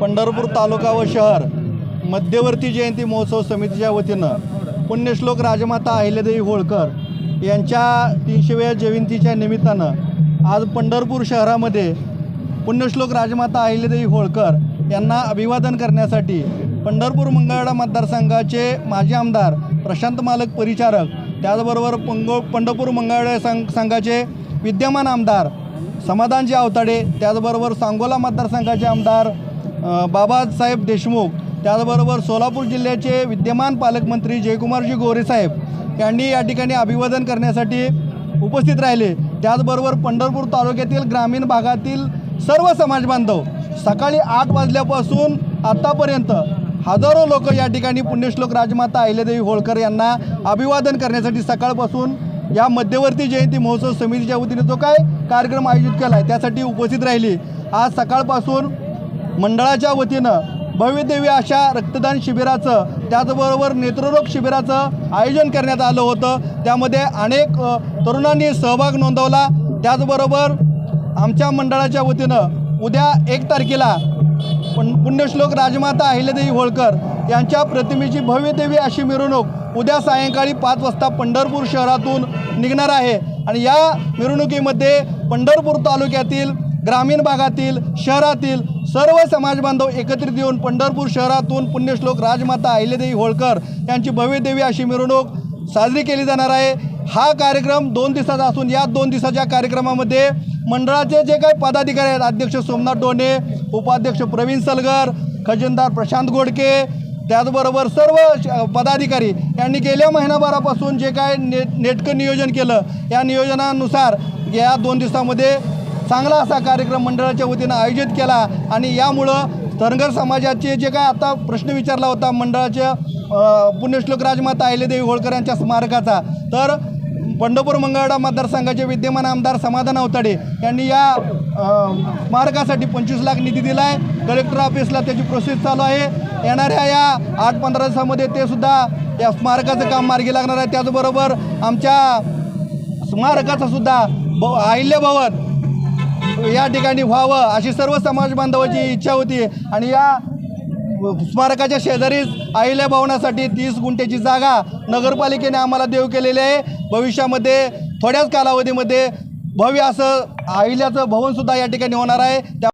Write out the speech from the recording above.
पंढरपूर तालुका व शहर मध्यवर्ती जयंती महोत्सव समितीच्या वतीनं पुण्यश्लोक राजमाता अहिल्यादेवी होळकर यांच्या तीनशेव्या जयंतीच्या निमित्तानं आज पंढरपूर शहरामध्ये पुण्यश्लोक राजमाता अहिल्यादेवी होळकर यांना अभिवादन करण्यासाठी पंढरपूर मंगळवेढा मतदारसंघाचे माजी आमदार प्रशांत मालक परिचारक त्याचबरोबर पंग पंढरपूर मंगळवेढा संघ संघाचे विद्यमान आमदार समाधानजी आवताडे त्याचबरोबर सांगोला मतदारसंघाचे आमदार बाबासाहेब देशमुख त्याचबरोबर सोलापूर जिल्ह्याचे विद्यमान पालकमंत्री जयकुमारजी गोरेसाहेब यांनी या ठिकाणी अभिवादन करण्यासाठी उपस्थित राहिले. त्याचबरोबर पंढरपूर तालुक्यातील ग्रामीण भागातील सर्व समाज बांधव सकाळी आठ वाजल्यापासून आत्तापर्यंत हजारो लोक या ठिकाणी पुण्यश्लोक राजमाता अहिल्यादेवी होळकर यांना अभिवादन करण्यासाठी सकाळपासून या मध्यवर्ती जयंती महोत्सव समितीच्या वतीने जो काय कार्यक्रम आयोजित केला आहे त्यासाठी उपस्थित राहिली. आज सकाळपासून मंडळाच्या वतीनं भव्यदेवी अशा रक्तदान शिबिराचं त्याचबरोबर नेत्ररोग शिबिराचं आयोजन करण्यात आलं होतं. त्यामध्ये अनेक तरुणांनी सहभाग नोंदवला. त्याचबरोबर आमच्या मंडळाच्या वतीनं उद्या एक तारखेला पुण्यश्लोक राजमाता अहिल्यादेवी होळकर यांच्या प्रतिमेची भव्यदेवी अशी मिरवणूक उद्या सायंकाळी पाच वाजता पंढरपूर शहरातून निघणार आहे. आणि या मिरवणुकीमध्ये पंढरपूर तालुक्यातील ग्रामीण भागातील शहरातील सर्व समाज बांधव एकत्रित येऊन पंढरपूर शहरातून पुण्यश्लोक राजमाता अहिल्यादेवी होळकर यांची भव्यदेवी अशी मिरवणूक साजरी केली जाणार आहे. हा कार्यक्रम दोन दिवसाचा असून या दोन दिवसाच्या कार्यक्रमामध्ये मंडळाचे जे काही पदाधिकारी आहेत अध्यक्ष सोमनाथ डोणे उपाध्यक्ष प्रवीण सलगर खजिनदार प्रशांत गोडके त्याचबरोबर सर्व श- पदाधिकारी यांनी गेल्या महिनाभरापासून जे काय ने नेटकं नियोजन केलं या नियोजनानुसार या दोन दिवसामध्ये चांगला असा कार्यक्रम मंडळाच्या वतीनं आयोजित केला आणि यामुळं धनगर समाजाचे जे काय आता प्रश्न विचारला होता मंडळाच्या पुण्यश्लोक राजमाता अहिल्यादेवी होळकर यांच्या स्मारकाचा तर पंढरपूर मंगळवाडा मतदारसंघाचे विद्यमान आमदार समाधान अवताडे यांनी या स्मारकासाठी पंचवीस लाख निधी दिला आहे कलेक्टर ऑफिसला त्याची प्रोसेस चालू आहे. येणाऱ्या या आठ पंधरा दिवसामध्ये ते सुद्धा या स्मारकाचं काम मार्गी लागणार आहे. त्याचबरोबर आमच्या स्मारकाचा सुद्धा ब अहिल्याभवन या ठिकाणी व्हावं अशी सर्व समाज बांधवाची इच्छा होती. आणि या स्मारकाच्या शेजारीच अहिल्या भवनासाठी तीस गुंठ्याची जागा नगरपालिकेने आम्हाला देव केलेली आहे. भविष्यामध्ये थोड्याच कालावधीमध्ये भव्य असं अहिल्याचं भवनसुद्धा या ठिकाणी होणार आहे. त्या